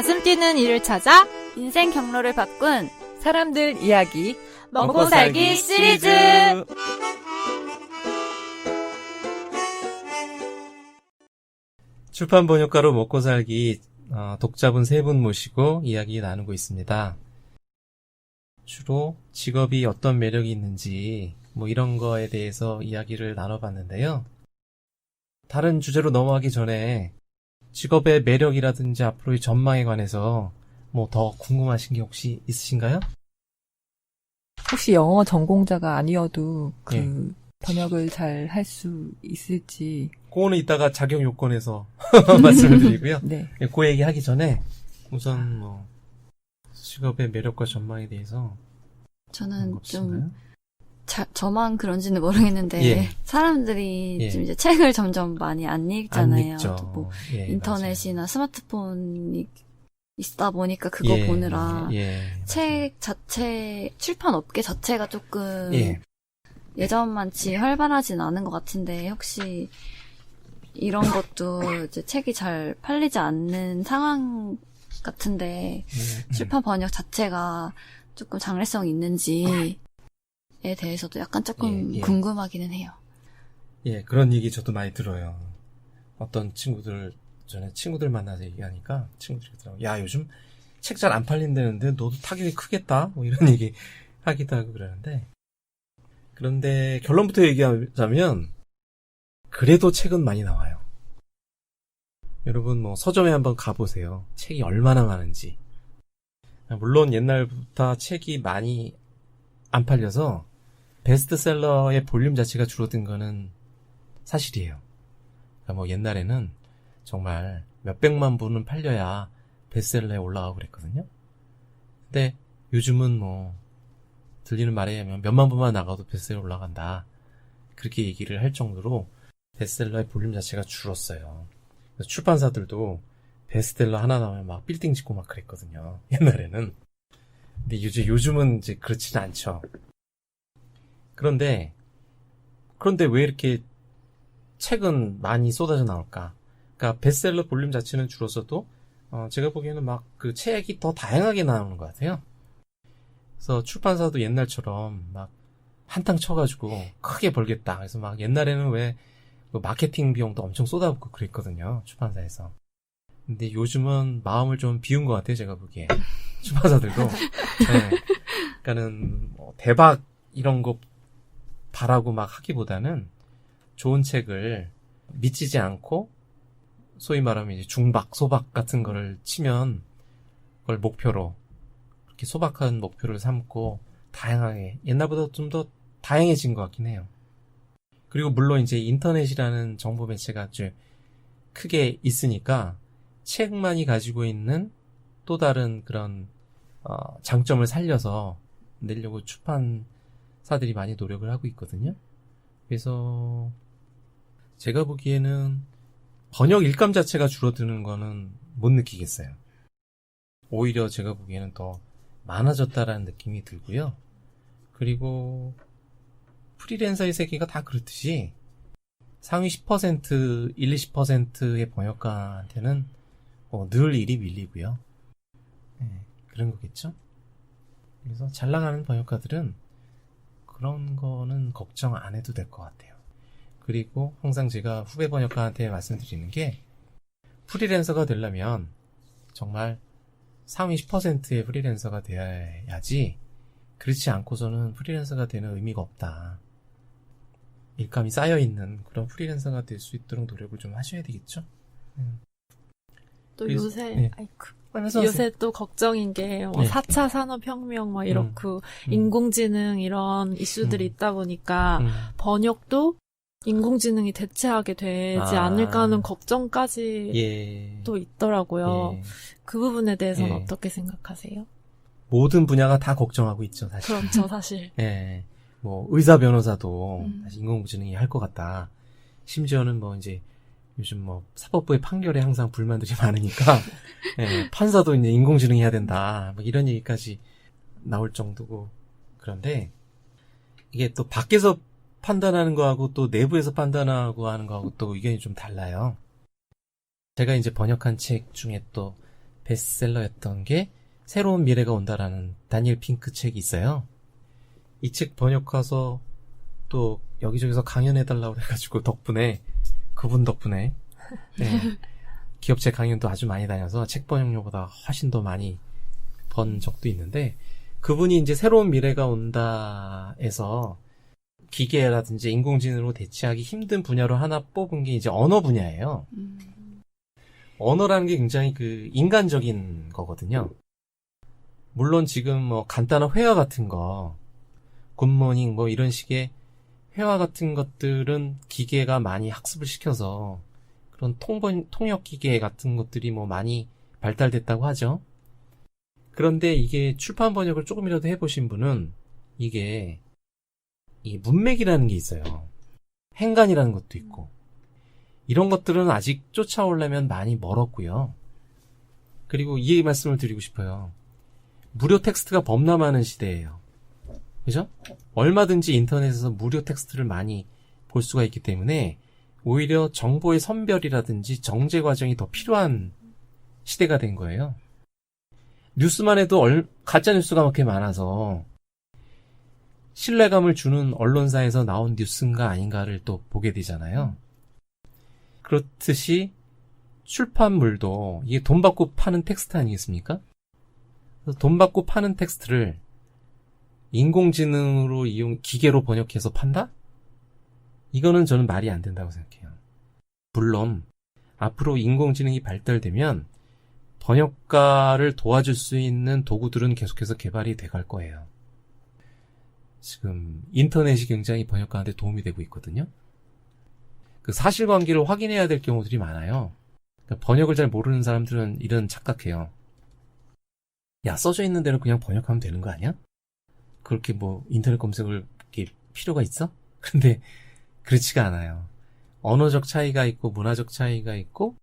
가슴 뛰는 일을 찾아 인생 경로를 바꾼 사람들 이야기 먹고 살기 시리즈. 출판 번역가로 먹고 살기 어, 독자분 세 분 모시고 이야기 나누고 있습니다. 주로 직업이 어떤 매력이 있는지 뭐 이런 거에 대해서 이야기를 나눠봤는데요. 다른 주제로 넘어가기 전에 직업의 매력이라든지 앞으로의 전망에 관해서 뭐 더 궁금하신 게 혹시 있으신가요? 혹시 영어 전공자가 아니어도 그 예. 번역을 잘 할 수 있을지 그거는 이따가 자격 요건에서 말씀을 드리고요. 네 예, 그 얘기 하기 전에 우선 뭐 직업의 매력과 전망에 대해서 저는 없으신가요? 좀 자, 저만 그런지는 모르겠는데 예. 사람들이 예. 좀 이제 책을 점점 많이 안 읽잖아요. 안. 뭐 예, 인터넷이나 스마트폰이 있다 보니까 그거 맞아요. 예, 보느라 예, 책 자체 출판 업계 자체가 조금 예. 예전만치 활발하진 않은 것 같은데 혹시 이런 것도 이제 책이 잘 팔리지 않는 상황 같은데 예, 출판 번역 자체가 조금 장래성이 있는지에 대해서도 약간 조금 예, 예. 궁금하기는 해요. 예, 그런 얘기 저도 많이 들어요. 어떤 친구들, 전에 친구들 만나서 얘기하니까 친구들이 그러더라고. 야, 요즘 책 잘 안 팔린다는데 너도 타격이 크겠다? 뭐 이런 얘기 하기도 하고 그러는데. 그런데 결론부터 얘기하자면, 그래도 책은 많이 나와요. 여러분 뭐 서점에 한번 가보세요. 책이 얼마나 많은지. 물론 옛날부터 책이 많이 안 팔려서 베스트셀러의 볼륨 자체가 줄어든 거는 사실이에요. 그러니까 뭐 옛날에는 정말 몇백만 부는 팔려야 베스트셀러에 올라가고 그랬거든요. 근데 요즘은 뭐 들리는 말에 의하면 몇만 부만 나가도 베스트셀러 올라간다. 그렇게 얘기를 할 정도로 베스트셀러의 볼륨 자체가 줄었어요. 출판사들도 베스트셀러 하나 나오면 막 빌딩 짓고 막 그랬거든요. 옛날에는. 근데 요즘, 요즘은 이제 그렇지는 않죠. 그런데, 그런데 왜 이렇게 책은 많이 쏟아져 나올까? 그러니까 베스트셀러 볼륨 자체는 줄었어도, 어, 제가 보기에는 막 그 책이 더 다양하게 나오는 것 같아요. 그래서 출판사도 옛날처럼 막 한탕 쳐가지고 크게 벌겠다. 그래서 막 옛날에는 왜그 마케팅 비용도 엄청 쏟아붓고 그랬거든요. 출판사에서. 근데 요즘은 마음을 좀 비운 것 같아요. 제가 보기에. 출판사들도. 네. 그러니까는 뭐 대박 이런 거 바라고 막 하기보다는 좋은 책을 미치지 않고 소위 말하면 이제 중박, 소박 같은 거를 치면 그걸 목표로 그렇게 소박한 목표를 삼고 다양하게 옛날보다 좀 더 다양해진 것 같긴 해요. 그리고 물론 이제 인터넷이라는 정보 매체가 아주 크게 있으니까 책만이 가지고 있는 또 다른 그런 어, 장점을 살려서 내려고 출판 사들이 많이 노력을 하고 있거든요. 그래서 제가 보기에는 번역 일감 자체가 줄어드는 거는 못 느끼겠어요. 오히려 제가 보기에는 더 많아졌다라는 느낌이 들고요. 그리고 프리랜서의 세계가 다 그렇듯이 상위 10%, 1, 20%의 번역가한테는 뭐 늘 일이 밀리고요. 네, 그런 거겠죠? 그래서 잘 나가는 번역가들은 그런 거는 걱정 안 해도 될 것 같아요. 그리고 항상 제가 후배 번역가한테 말씀드리는 게 프리랜서가 되려면 정말 상위 10%의 프리랜서가 되어야지 그렇지 않고서는 프리랜서가 되는 의미가 없다. 일감이 쌓여있는 그런 프리랜서가 될 수 있도록 노력을 좀 하셔야 되겠죠? 또 그래서- 요새 네. 아이쿠, 하면서 요새 또 걱정인 게 뭐 네. 4차 산업혁명 막 이렇고 음. 인공지능 이런 이슈들이 음. 있다 보니까 음, 번역도 인공지능이 대체하게 되지 아. 않을까 하는 걱정까지 예. 또 있더라고요. 예. 그 부분에 대해서는 예. 어떻게 생각하세요? 모든 분야가 다 걱정하고 있죠, 사실. 그렇죠, 사실. 예. 뭐, 의사, 변호사도 음. 인공지능이 할 것 같다. 심지어는 뭐, 이제, 요즘 뭐, 사법부의 판결에 항상 불만들이 많으니까, 예, 판사도 이제 인공지능이 해야 된다. 뭐, 이런 얘기까지 나올 정도고. 그런데, 이게 또 밖에서 판단하는 거하고 또 내부에서 판단하고 하는 거하고 또 의견이 좀 달라요. 제가 이제 번역한 책 중에 또 베스트셀러였던 게 새로운 미래가 온다라는 다니엘 핑크 책이 있어요. 이 책 번역해서 또 여기저기서 강연해달라고 그래가지고 덕분에 그분 덕분에 네, 기업체 강연도 아주 많이 다녀서 책 번역료보다 훨씬 더 많이 번 적도 있는데 그분이 이제 새로운 미래가 온다에서 기계라든지 인공지능으로 대체하기 힘든 분야로 하나 뽑은 게 이제 언어 분야예요. 언어라는 게 굉장히 그 인간적인 거거든요. 물론 지금 뭐 간단한 회화 같은 거, 굿모닝 뭐 이런 식의 회화 같은 것들은 기계가 많이 학습을 시켜서 그런 통번, 통역 기계 같은 것들이 뭐 많이 발달됐다고 하죠. 그런데 이게 출판 번역을 조금이라도 해보신 분은 이게 이 문맥이라는 게 있어요. 행간이라는 것도 있고. 이런 것들은 아직 쫓아오려면 많이 멀었고요. 그리고 이 말씀을 드리고 싶어요. 무료 텍스트가 범람하는 시대예요. 그죠? 얼마든지 인터넷에서 무료 텍스트를 많이 볼 수가 있기 때문에 오히려 정보의 선별이라든지 정제 과정이 더 필요한 시대가 된 거예요. 뉴스만 해도 얼- 가짜 뉴스가 그렇게 많아서 신뢰감을 주는 언론사에서 나온 뉴스인가 아닌가를 또 보게 되잖아요. 그렇듯이 출판물도 이게 돈 받고 파는 텍스트 아니겠습니까? 돈 받고 파는 텍스트를 인공지능으로 이용, 기계로 번역해서 판다? 이거는 저는 말이 안 된다고 생각해요. 물론, 앞으로 인공지능이 발달되면 번역가를 도와줄 수 있는 도구들은 계속해서 개발이 돼 갈 거예요. 지금 인터넷이 굉장히 번역가한테 도움이 되고 있거든요. 그 사실관계를 확인해야 될 경우들이 많아요. 그러니까 번역을 잘 모르는 사람들은 이런 착각해요. 야, 써져 있는 대로 그냥 번역하면 되는 거 아니야? 그렇게 뭐 인터넷 검색을 이렇게 필요가 있어? 근데 그렇지가 않아요. 언어적 차이가 있고 문화적 차이가 있고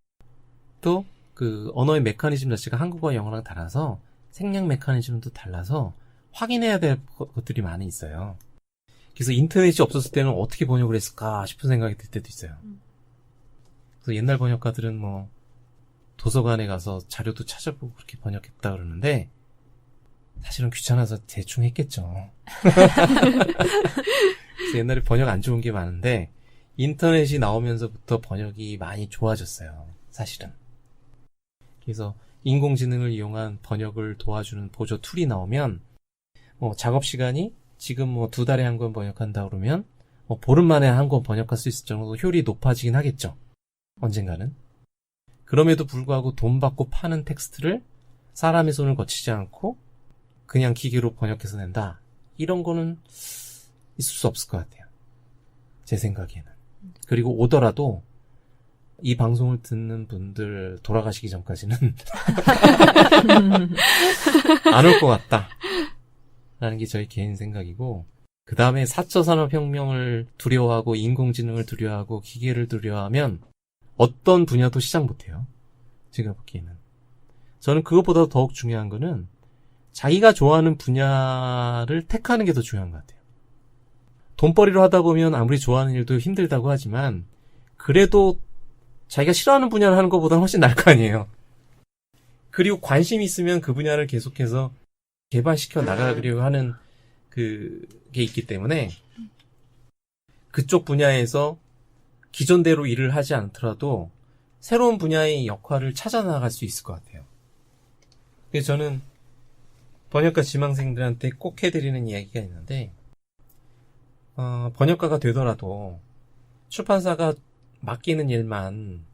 또 그 언어의 메커니즘 자체가 한국어와 영어랑 달라서 생략 메커니즘도 달라서 확인해야 될 것- 것들이 많이 있어요. 그래서 인터넷이 없었을 때는 어떻게 번역을 했을까 싶은 생각이 들 때도 있어요. 그래서 옛날 번역가들은 뭐 도서관에 가서 자료도 찾아보고 그렇게 번역했다 그러는데 사실은 귀찮아서 대충 했겠죠. 옛날에 번역 안 좋은 게 많은데 인터넷이 나오면서부터 번역이 많이 좋아졌어요. 사실은. 그래서 인공지능을 이용한 번역을 도와주는 보조 툴이 나오면 뭐 작업 시간이 지금 뭐 두 달에 한 권 번역한다 그러면 뭐 보름 만에 한 권 번역할 수 있을 정도로 효율이 높아지긴 하겠죠. 언젠가는. 그럼에도 불구하고 돈 받고 파는 텍스트를 사람의 손을 거치지 않고 그냥 기계로 번역해서 낸다. 이런 거는 있을 수 없을 것 같아요. 제 생각에는. 그리고 오더라도 이 방송을 듣는 분들 돌아가시기 전까지는 안 올 것 같다. 라는 게 저희 개인 생각이고, 그 다음에 4차 산업혁명을 두려워하고, 인공지능을 두려워하고, 기계를 두려워하면, 어떤 분야도 시작 못해요. 제가 보기에는. 저는 그것보다 더욱 중요한 거는, 자기가 좋아하는 분야를 택하는 게 더 중요한 것 같아요. 돈벌이로 하다 보면 아무리 좋아하는 일도 힘들다고 하지만, 그래도 자기가 싫어하는 분야를 하는 것보다는 훨씬 나을 거 아니에요. 그리고 관심이 있으면 그 분야를 계속해서 개발시켜 나가려고 하는 그게 있기 때문에 그쪽 분야에서 기존대로 일을 하지 않더라도 새로운 분야의 역할을 찾아 나갈 수 있을 것 같아요. 그래서 저는 번역가 지망생들한테 꼭 해드리는 이야기가 있는데, 어, 번역가가 되더라도 출판사가 맡기는 일만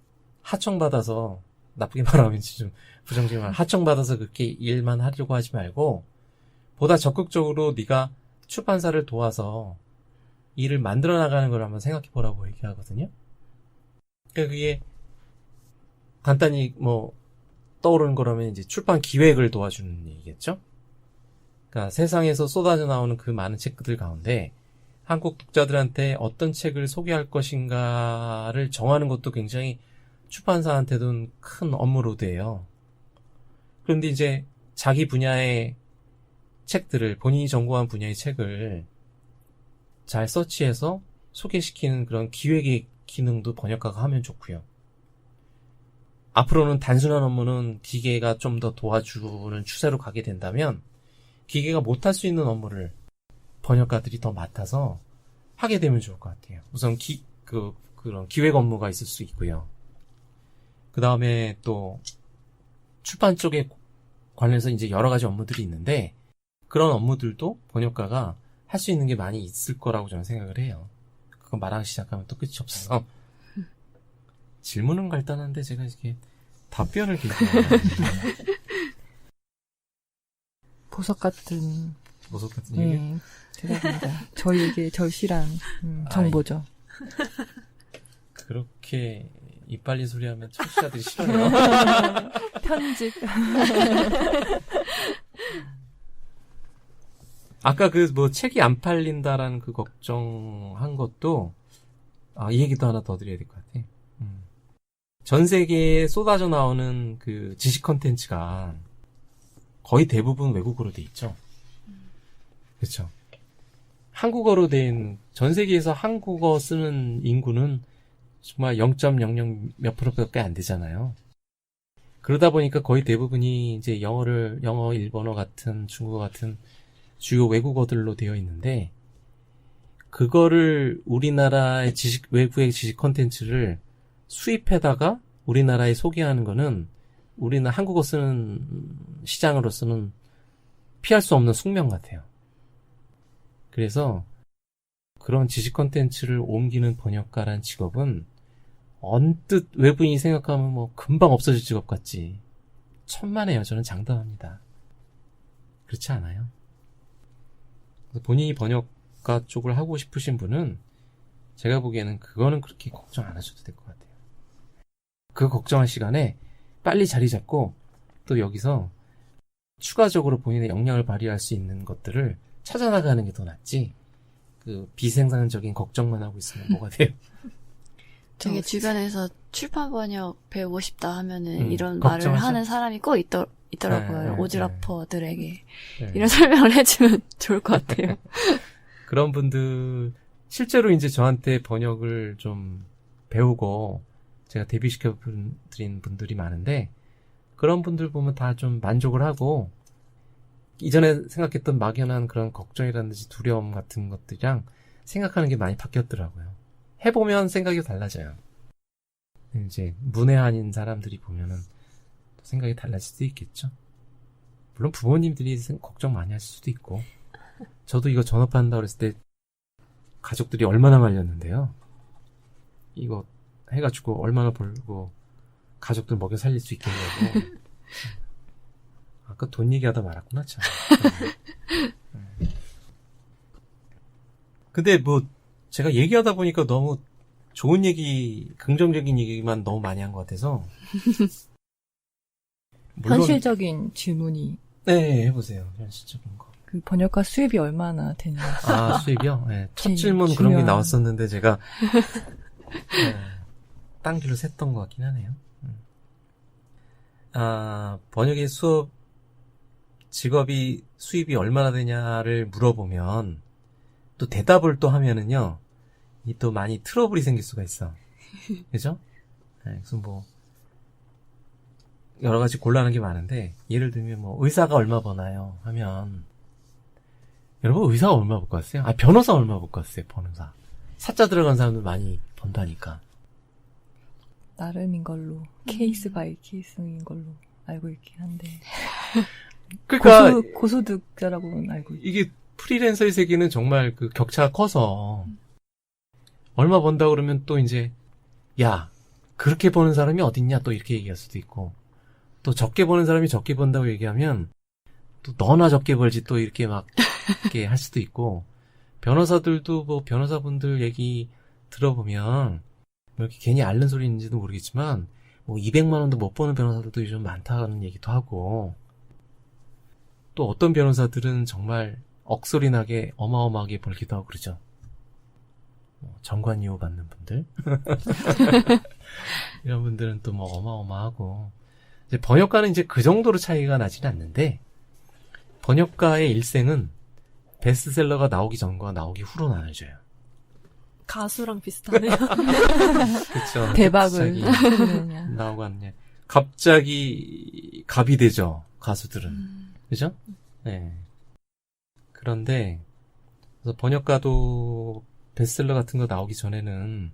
하청받아서 나쁘게 말하면 좀 부정적인 말 하청받아서 그렇게 일만 하려고 하지 말고 보다 적극적으로 네가 출판사를 도와서 일을 만들어 나가는 걸 한번 생각해 보라고 얘기하거든요. 그러니까 그게 간단히 뭐 떠오르는 거라면 이제 출판 기획을 도와주는 얘기겠죠. 그러니까 세상에서 쏟아져 나오는 그 많은 책들 가운데 한국 독자들한테 어떤 책을 소개할 것인가를 정하는 것도 굉장히 출판사한테는 큰 업무로드예요. 그런데 이제 자기 분야의 책들을 본인이 전공한 분야의 책을 잘 서치해서 소개시키는 그런 기획의 기능도 번역가가 하면 좋고요. 앞으로는 단순한 업무는 기계가 좀 더 도와주는 추세로 가게 된다면 기계가 못할 수 있는 업무를 번역가들이 더 맡아서 하게 되면 좋을 것 같아요. 우선 기, 그, 그런 기획 업무가 있을 수 있고요. 그 다음에 또 출판 쪽에 관련해서 이제 여러 가지 업무들이 있는데 그런 업무들도 번역가가 할 수 있는 게 많이 있을 거라고 저는 생각을 해요. 그거 말하기 시작하면 또 끝이 없어서 질문은 간단한데 제가 이렇게 답변을 굉장히 보석 같은 보석 같은 얘기. 음, 대답입니다. 저희에게 절실한 음. 정보죠. 그렇게 이빨린 소리 하면 청취자들이 싫어요. 편집. 아까 그 뭐 책이 안 팔린다라는 그 걱정한 것도 아, 이 얘기도 하나 더 드려야 될 것 같아. 음. 전 세계에 쏟아져 나오는 그 지식 컨텐츠가 거의 대부분 외국어로 돼 있죠. 그렇죠. 한국어로 된 전 세계에서 한국어 쓰는 인구는 정말 0.00 몇 프로밖에 안 되잖아요. 그러다 보니까 거의 대부분이 이제 영어를 영어, 일본어 같은 중국어 같은 주요 외국어들로 되어 있는데 그거를 우리나라의 지식 외국의 지식 컨텐츠를 수입해다가 우리나라에 소개하는 거는 우리는 한국어 쓰는 시장으로서는 피할 수 없는 숙명 같아요. 그래서 그런 지식 컨텐츠를 옮기는 번역가란 직업은 언뜻 외부인이 생각하면 뭐 금방 없어질 직업 같지. 천만에요. 저는 장담합니다. 그렇지 않아요? 본인이 번역가 쪽을 하고 싶으신 분은 제가 보기에는 그거는 그렇게 걱정 안 하셔도 될 것 같아요. 그 걱정할 시간에 빨리 자리 잡고 또 여기서 추가적으로 본인의 역량을 발휘할 수 있는 것들을 찾아나가는 게 더 낫지. 그 비생산적인 걱정만 하고 있으면 뭐가 돼요? 되게 어, 주변에서 출판 번역 배우고 싶다 하면은 음, 이런 말을 걱정하죠. 하는 사람이 꼭 있더, 있더라고요. 네, 네, 오지라퍼들에게. 네. 이런 설명을 해주면 좋을 것 같아요. 그런 분들 실제로 이제 저한테 번역을 좀 배우고 제가 데뷔시켜 분- 드린 분들이 많은데 그런 분들 보면 다 좀 만족을 하고 이전에 생각했던 막연한 그런 걱정이라든지 두려움 같은 것들이랑 생각하는 게 많이 바뀌었더라고요. 해보면 생각이 달라져요. 이제 문외한인 사람들이 보면은 또 생각이 달라질 수도 있겠죠. 물론 부모님들이 생- 걱정 많이 하실 수도 있고 저도 이거 전업한다 그랬을 때 가족들이 얼마나 말렸는데요. 이거 해가지고 얼마나 벌고 가족들 먹여 살릴 수 있겠냐고. 아까 돈 얘기하다 말았구나 참. 음. 근데 뭐 제가 얘기하다 보니까 너무 좋은 얘기, 긍정적인 얘기만 너무 많이 한 것 같아서. 물론- 현실적인 질문이 네, 해보세요. 현실적인 거. 그 번역가 수입이 얼마나 되냐. 아, 수입이요? 네, 첫 질문 그런 게 중요한- 나왔었는데 제가 네, 딴 길로 샜던 것 같긴 하네요. 음. 아, 번역의 수업 직업이 수입이 얼마나 되냐를 물어보면 또 대답을 또 하면은요, 이 또 많이 트러블이 생길 수가 있어. 그죠? 네, 그래서 뭐 여러 가지 곤란한 게 많은데 예를 들면 뭐 의사가 얼마 버나요? 하면 여러분 의사가 얼마 벌 것 같아요? 아 변호사 얼마 벌 것 같아요? 변호사 사자 들어간 사람들 많이 번다니까. 나름인 걸로 케이스 바이 케이스인 걸로 알고 있긴 한데. 그러니까 고소, 고소득자라고는 알고 있 이게 프리랜서의 세계는 정말 그 격차가 커서 얼마 번다 그러면 또 이제 야 그렇게 버는 사람이 어딨냐? 또 이렇게 얘기할 수도 있고. 또 적게 버는 사람이 적게 번다고 얘기하면 또 너나 적게 벌지 또 이렇게 막 이렇게 할 수도 있고. 변호사들도 뭐 변호사분들 얘기 들어보면 뭐 이렇게 괜히 앓는 소리인지도 모르겠지만 뭐 200만 원도 못 버는 변호사들도 요즘 많다는 얘기도 하고 또 어떤 변호사들은 정말 억소리 나게 어마어마하게 벌기도 하고 그러죠. 뭐 정관이호 받는 분들 이런 분들은 또 뭐 어마어마하고 이제 번역가는 이제 그 정도로 차이가 나지는 않는데 번역가의 일생은 베스트셀러가 나오기 전과 나오기 후로 나눠져요. 가수랑 비슷하네요. 그렇죠. 대박을. 나오고 하느냐. 갑자기 갑이 되죠. 가수들은. 음. 그죠? 네. 그런데, 그래서 번역가도 베스트셀러 같은 거 나오기 전에는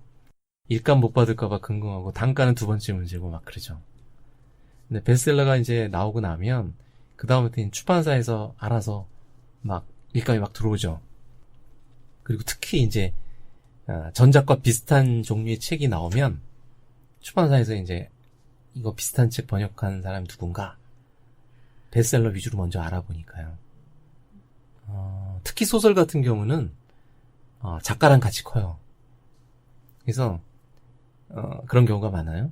일감 못 받을까봐 궁금하고 단가는 두 번째 문제고 막 그러죠. 근데 베스트셀러가 이제 나오고 나면 그 다음부터는 출판사에서 알아서 막 일감이 막 들어오죠. 그리고 특히 이제 아, 전작과 비슷한 종류의 책이 나오면 출판사에서 이제 이거 비슷한 책 번역한 사람이 누군가 베스트셀러 위주로 먼저 알아보니까요. 어, 특히 소설 같은 경우는 어, 작가랑 같이 커요. 그래서 어, 그런 경우가 많아요.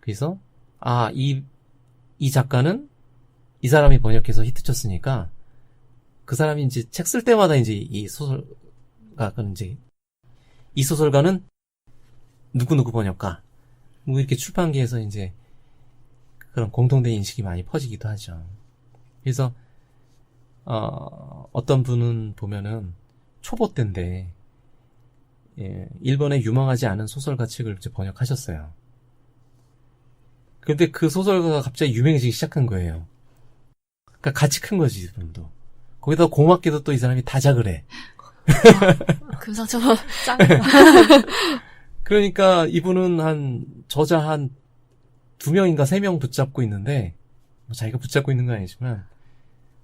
그래서 아, 이, 이 작가는 이 사람이 번역해서 히트쳤으니까 그 사람이 이제 책 쓸 때마다 이제 이 소설가는 이제 이 소설가는 누구누구 번역가 뭐 이렇게 출판계에서 이제 그런 공통된 인식이 많이 퍼지기도 하죠. 그래서 어, 어떤 분은 보면은 초보 때인데 예, 일본에 유명하지 않은 소설가 책을 이제 번역하셨어요. 근데 그 소설가가 갑자기 유명해지기 시작한 거예요. 그러니까 같이 큰 거지 이분도. 거기다 고맙게도 또 이 사람이 다작을 해. 금상첨화 짱이다. 그러니까 이분은 한 저자 한 두 명인가 세 명 붙잡고 있는데 뭐 자기가 붙잡고 있는 건 아니지만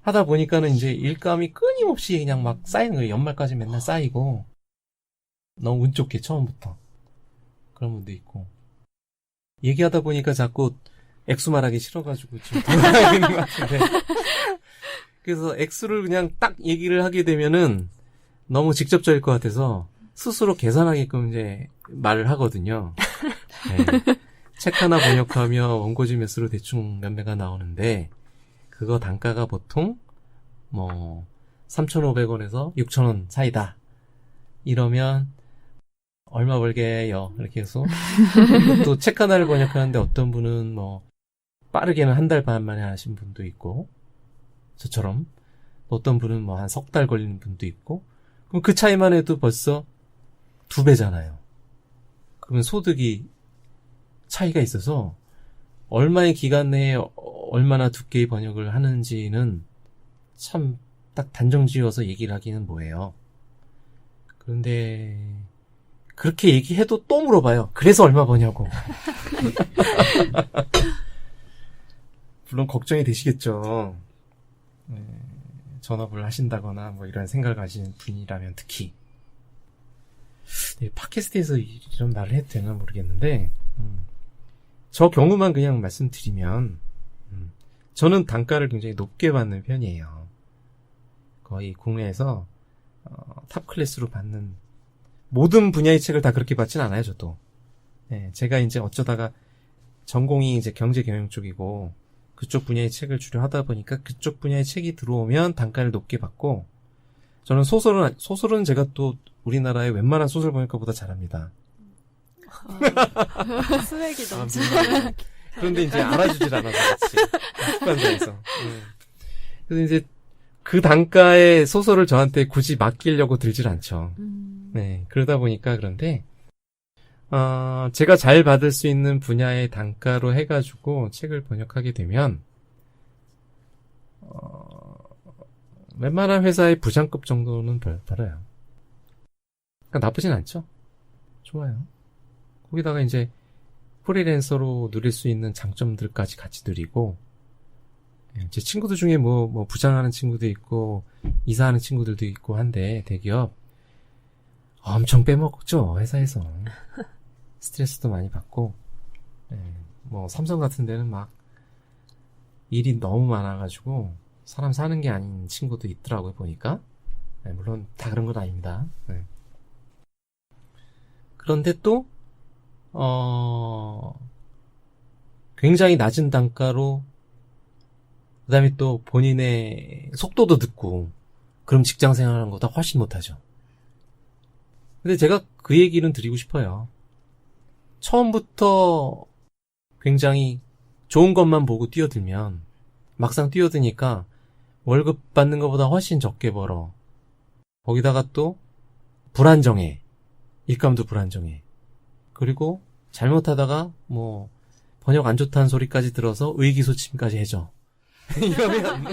하다 보니까는 이제 일감이 끊임없이 그냥 막 쌓이는 거예요. 연말까지 맨날 쌓이고 너무 운 좋게 처음부터 그런 분도 있고 얘기하다 보니까 자꾸 액수 말하기 싫어가지고 지금 돌아가야 되는 것 같은데 그래서 액수를 그냥 딱 얘기를 하게 되면은 너무 직접적일 것 같아서 스스로 계산하게끔 이제 말을 하거든요. 네. 책 하나 번역하며 원고지 매수로 대충 몇매가 나오는데 그거 단가가 보통 뭐 3,500원에서 6,000원 사이다. 이러면 얼마 벌게요. 이렇게 해서 또 책 하나를 번역하는데 어떤 분은 뭐 빠르게는 한 달 반 만에 하신 분도 있고 저처럼 어떤 분은 뭐 한 석 달 걸리는 분도 있고 그럼 그 차이만 해도 벌써 두 배잖아요. 그러면 소득이 차이가 있어서 얼마의 기간 내에 어- 얼마나 두께의 번역을 하는지는 참 딱 단정 지어서 얘기를 하기는 뭐해요. 그런데 그렇게 얘기해도 또 물어봐요. 그래서 얼마 버냐고. 물론 걱정이 되시겠죠. 네, 전업을 하신다거나 뭐 이런 생각을 가진 분이라면 특히. 네, 팟캐스트에서 이런 말을 해도 되나 모르겠는데, 음, 저 경우만 그냥 말씀드리면, 음, 저는 단가를 굉장히 높게 받는 편이에요. 거의 국내에서 어, 탑 클래스로 받는 모든 분야의 책을 다 그렇게 받진 않아요, 저도. 네, 제가 이제 어쩌다가 전공이 이제 경제 경영 쪽이고 그쪽 분야의 책을 주로 하다 보니까 그쪽 분야의 책이 들어오면 단가를 높게 받고 저는 소설은 소설은 제가 또 우리나라의 웬만한 소설 번역가보다 잘합니다. 스웩이 아, 넘치. 물론. 그런데 이제 알아주질 않아서 그렇지. 출판사에서. 음. 그래서 이제 그 단가의 소설을 저한테 굳이 맡기려고 들질 않죠. 음. 네, 그러다 보니까 그런데, 어, 제가 잘 받을 수 있는 분야의 단가로 해가지고 책을 번역하게 되면, 어, 웬만한 회사의 부장급 정도는 벌, 벌어요. 그러니까 나쁘진 않죠? 좋아요. 거기다가 이제 프리랜서로 누릴 수 있는 장점들까지 같이 누리고, 예, 제 친구들 중에 뭐, 뭐, 부장하는 친구도 있고, 이사하는 친구들도 있고 한데, 대기업, 엄청 빼먹죠, 회사에서. 스트레스도 많이 받고, 예, 뭐, 삼성 같은 데는 막, 일이 너무 많아가지고, 사람 사는 게 아닌 친구도 있더라고요, 보니까. 예, 물론, 다 그런 건 아닙니다. 예. 그런데 또, 어, 굉장히 낮은 단가로, 그 다음에 또 본인의 속도도 늦고, 그럼 직장 생활하는 것보다 훨씬 못하죠. 근데 제가 그 얘기는 드리고 싶어요. 처음부터 굉장히 좋은 것만 보고 뛰어들면 막상 뛰어드니까 월급 받는 것보다 훨씬 적게 벌어. 거기다가 또 불안정해. 일감도 불안정해. 그리고 잘못하다가 뭐 번역 안 좋다는 소리까지 들어서 의기소침까지 해줘. 이러면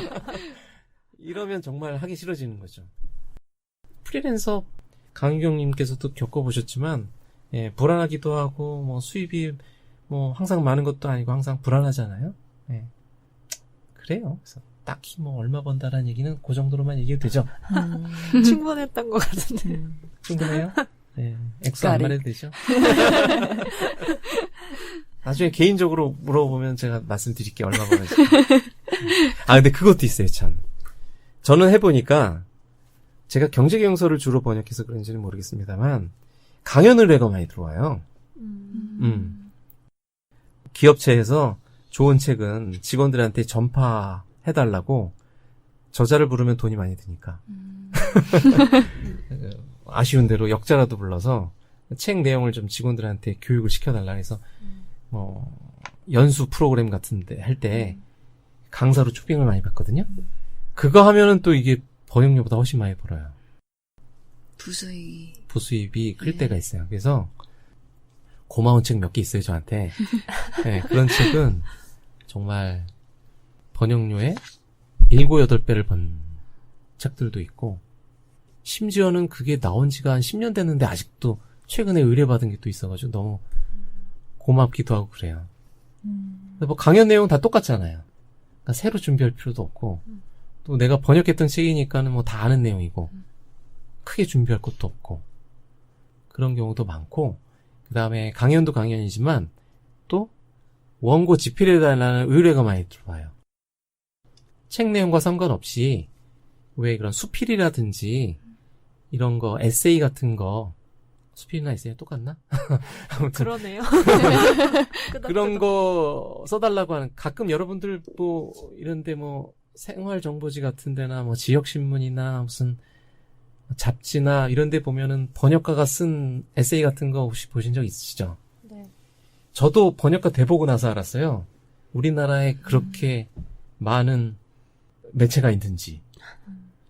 이러면 정말 하기 싫어지는 거죠. 프리랜서 강유경님께서도 겪어보셨지만 예, 불안하기도 하고 뭐 수입이 뭐 항상 많은 것도 아니고 항상 불안하잖아요. 예. 그래요. 그래서 딱히 뭐 얼마 번다라는 얘기는 그 정도로만 얘기해도 되죠. 음. 충분했던 것 같은데. 충분해요? 네. 액수 안 까리. 말해도 되죠? 나중에 개인적으로 물어보면 제가 말씀드릴게요. 얼마 버는지. 아, 근데 그것도 있어요, 참. 저는 해보니까, 제가 경제경서를 주로 번역해서 그런지는 모르겠습니다만, 강연 의뢰가 많이 들어와요. 음. 기업체에서 좋은 책은 직원들한테 전파해달라고 저자를 부르면 돈이 많이 드니까. 아쉬운 대로 역자라도 불러서 책 내용을 좀 직원들한테 교육을 시켜달라 해서 뭐 연수 프로그램 같은데 할 때 강사로 초빙을 많이 받거든요. 그거 하면은 또 이게 번역료보다 훨씬 많이 벌어요. 부수익이. 부수입이 클 네. 때가 있어요. 그래서 고마운 책 몇 개 있어요, 저한테. 네, 그런 책은 정말 번역료의 7, 8배를 번 책들도 있고 심지어는 그게 나온 지가 한 10년 됐는데 아직도 최근에 의뢰받은 게 또 있어가지고 너무 고맙기도 하고 그래요. 근데 뭐 강연 내용 다 똑같잖아요. 그러니까 새로 준비할 필요도 없고 또 내가 번역했던 책이니까는 뭐 다 아는 내용이고 크게 준비할 것도 없고 그런 경우도 많고 그 다음에 강연도 강연이지만 또 원고 집필해달라는 의뢰가 많이 들어와요. 책 내용과 상관없이 왜 그런 수필이라든지 이런 거 에세이 같은 거 수필이나 에세이 똑같나? 아무튼 그러네요. 그런 거 써달라고 하는 가끔 여러분들 뭐 이런데 뭐 생활 정보지 같은 데나 뭐 지역 신문이나 무슨 잡지나 이런 데 보면은 번역가가 쓴 에세이 같은 거 혹시 보신 적 있으시죠? 네. 저도 번역가 돼보고 나서 알았어요. 우리나라에 그렇게 많은 매체가 있는지.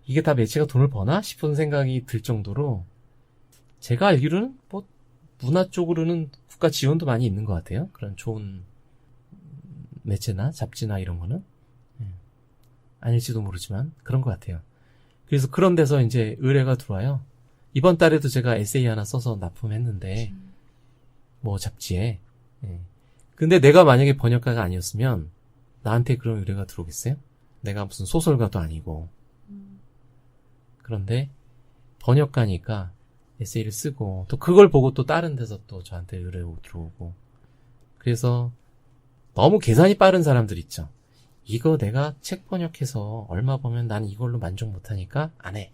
이게 다 매체가 돈을 버나? 싶은 생각이 들 정도로 제가 알기로는 뭐 문화 쪽으로는 국가 지원도 많이 있는 것 같아요. 그런 좋은 매체나 잡지나 이런 거는. 예. 아닐지도 모르지만 그런 것 같아요. 그래서 그런 데서 이제 의뢰가 들어와요. 이번 달에도 제가 에세이 하나 써서 납품했는데, 뭐 잡지에. 예. 근데 내가 만약에 번역가가 아니었으면 나한테 그런 의뢰가 들어오겠어요? 내가 무슨 소설가도 아니고. 그런데 번역가니까 에세이를 쓰고 또 그걸 보고 또 다른 데서 또 저한테 의뢰 들어오고. 그래서 너무 계산이 빠른 사람들 있죠. 이거 내가 책 번역해서 얼마 보면 나는 이걸로 만족 못하니까 안 해.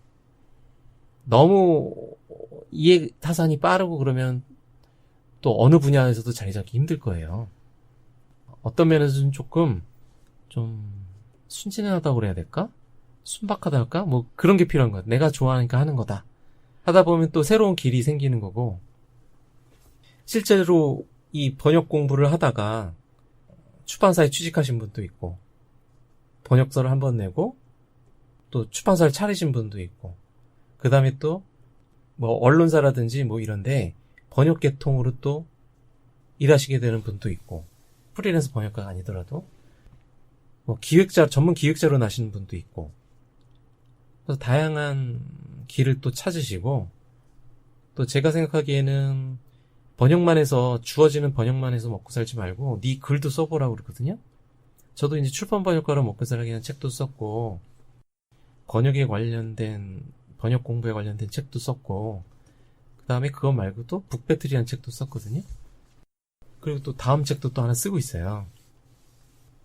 너무 이해 타산이 빠르고 그러면 또 어느 분야에서도 자리 잡기 힘들 거예요. 어떤 면에서는 조금 좀 순진하다고 그래야 될까? 순박하다 할까? 뭐 그런 게 필요한 거야. 내가 좋아하니까 하는 거다. 하다 보면 또 새로운 길이 생기는 거고 실제로 이 번역 공부를 하다가 출판사에 취직하신 분도 있고 번역서를 한 번 내고 또 출판사를 차리신 분도 있고 그 다음에 또 뭐 언론사라든지 뭐 이런데 번역 계통으로 또 일하시게 되는 분도 있고 프리랜서 번역가가 아니더라도 뭐 기획자 전문 기획자로 나시는 분도 있고 그래서 다양한 길을 또 찾으시고 또 제가 생각하기에는 번역만 해서 주어지는 번역만 해서 먹고 살지 말고 네 글도 써보라고 그러거든요. 저도 이제 출판 번역가로 먹고 살기 위한 책도 썼고 번역에 관련된 번역 공부에 관련된 책도 썼고 그 다음에 그거 말고도 북배틀이라는 책도 썼거든요. 그리고 또 다음 책도 또 하나 쓰고 있어요.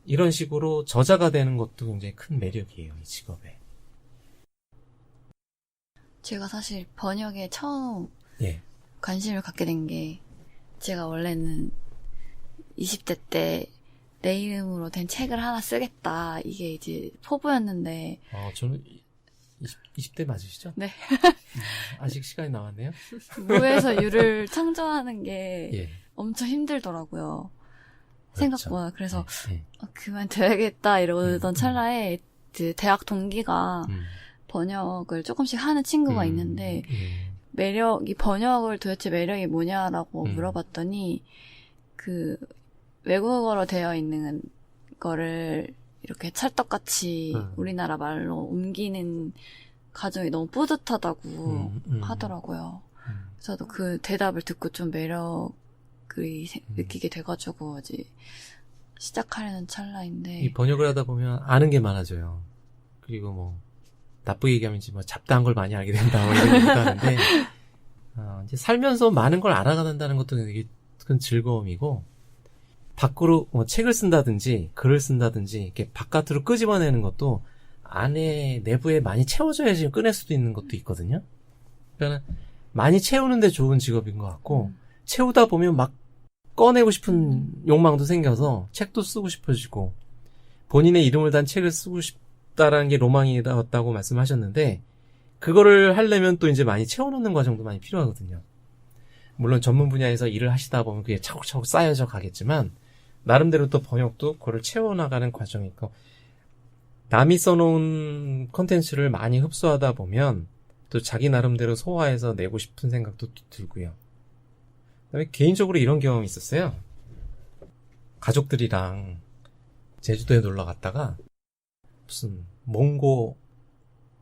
이런 식으로 저자가 되는 것도 굉장히 큰 매력이에요, 이 직업에. 제가 사실 번역에 처음 예. 관심을 갖게 된 게 제가 원래는 20대 때 내 이름으로 된 책을 하나 쓰겠다 이게 이제 포부였는데 어, 저는 20, 대 맞으시죠? 네. 음, 아직 시간이 남았네요. 무에서 유를 창조하는 게 예. 엄청 힘들더라고요. 그렇죠. 생각보다 그래서 예. 어, 그만둬야겠다 이러던 음. 찰나에 그 대학 동기가 음. 번역을 조금씩 하는 친구가 음, 있는데 예. 매력 이 번역을 도대체 매력이 뭐냐라고 음. 물어봤더니 그 외국어로 되어 있는 거를 이렇게 찰떡같이 음. 우리나라 말로 옮기는 과정이 너무 뿌듯하다고 음, 음. 하더라고요. 음. 저도 그 대답을 듣고 좀 매력을 세- 음. 느끼게 돼가지고 이제 시작하려는 찰나인데 이 번역을 하다 보면 아는 게 많아져요. 그리고 뭐 나쁘게 얘기하면 이제 뭐 잡다한 걸 많이 알게 된다 뭐 이런 얘기도 하는데 어, 이제 살면서 많은 걸 알아간다는 것도 되게 큰 즐거움이고 밖으로 뭐 책을 쓴다든지 글을 쓴다든지 이렇게 바깥으로 끄집어내는 것도 안에 내부에 많이 채워져야지 꺼낼 수도 있는 것도 있거든요. 그러니까 많이 채우는데 좋은 직업인 것 같고 채우다 보면 막 꺼내고 싶은 욕망도 생겨서 책도 쓰고 싶어지고 본인의 이름을 단 책을 쓰고 싶다라는 게 로망이었다고 말씀하셨는데 그거를 하려면 또 이제 많이 채워놓는 과정도 많이 필요하거든요. 물론 전문 분야에서 일을 하시다 보면 그게 차곡차곡 쌓여져 가겠지만 나름대로 또 번역도 그거를 채워나가는 과정이 있고 남이 써놓은 컨텐츠를 많이 흡수하다 보면 또 자기 나름대로 소화해서 내고 싶은 생각도 또 들고요. 그다음에 개인적으로 이런 경험이 있었어요. 가족들이랑 제주도에 놀러 갔다가 무슨 몽고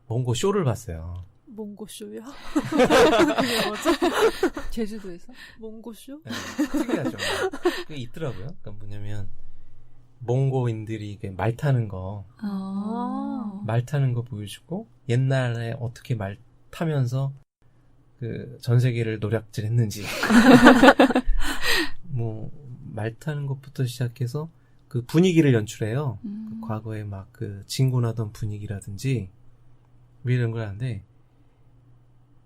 몽고 쇼를 봤어요. 몽고쇼야? 그게 뭐죠? 제주도에서? 몽고쇼? 네, 특이하죠. 그게 있더라고요. 그러니까 뭐냐면 몽고인들이 이게 말 타는 거, 아. 말 타는 거 보여주고 옛날에 어떻게 말 타면서 그 전 세계를 노략질했는지 뭐 말 타는 것부터 시작해서 그 분위기를 연출해요. 음. 과거에 막 그 진군하던 분위기라든지 뭐 이런 걸 하는데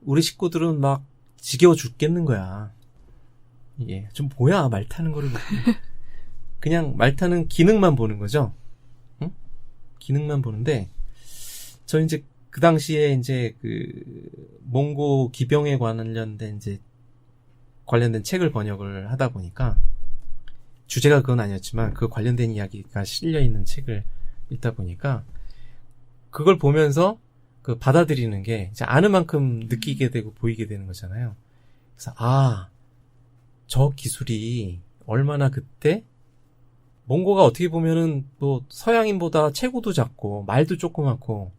우리 식구들은 막 지겨워 죽겠는 거야. 이게 좀 뭐야 말 타는 거를. 그냥 말 타는 기능만 보는 거죠. 응? 기능만 보는데 저 이제 그 당시에 이제 그 몽고 기병에 관련된 이제 관련된 책을 번역을 하다 보니까 주제가 그건 아니었지만 그 관련된 이야기가 실려 있는 책을 읽다 보니까 그걸 보면서 그 받아들이는 게 이제 아는 만큼 느끼게 되고 보이게 되는 거잖아요. 그래서 아, 저 기술이 얼마나 그때 몽고가 어떻게 보면은 뭐 서양인보다 체구도 작고 말도 조그맣고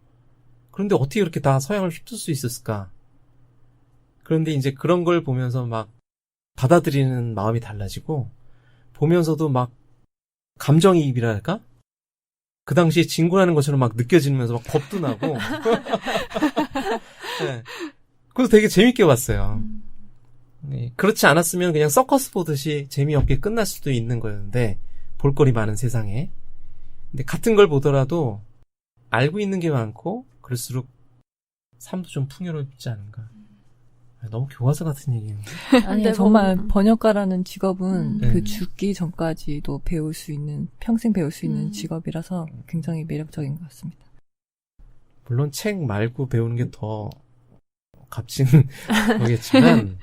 그런데 어떻게 그렇게 다 서양을 휩쓸 수 있었을까? 그런데 이제 그런 걸 보면서 막 받아들이는 마음이 달라지고 보면서도 막 감정이입이랄까? 그 당시에 진군하는 것처럼 막 느껴지면서 막 겁도 나고. 네. 그래서 되게 재밌게 봤어요. 네, 그렇지 않았으면 그냥 서커스 보듯이 재미없게 끝날 수도 있는 거였는데, 볼거리 많은 세상에. 근데 같은 걸 보더라도, 알고 있는 게 많고, 그럴수록 삶도 좀 풍요롭지 않은가. 아, 너무 교과서 같은 얘기예요. 아니 근데 정말 뭐- 번역가라는 직업은 음. 그 네. 죽기 전까지도 배울 수 있는 평생 배울 수 있는 음. 직업이라서 굉장히 매력적인 것 같습니다. 물론 책 말고 배우는 게 더 값진 거겠지만 음,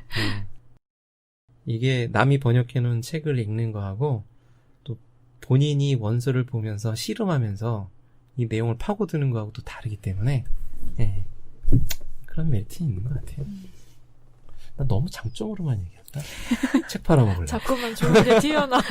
이게 남이 번역해 놓은 책을 읽는 거하고 또 본인이 원서를 보면서 씨름하면서 이 내용을 파고드는 거하고 또 다르기 때문에 예, 그런 메리트 있는 것 같아요. 나 너무 장점으로만 얘기한다. 책 팔아먹을래. 자꾸만 좋은 게 튀어나.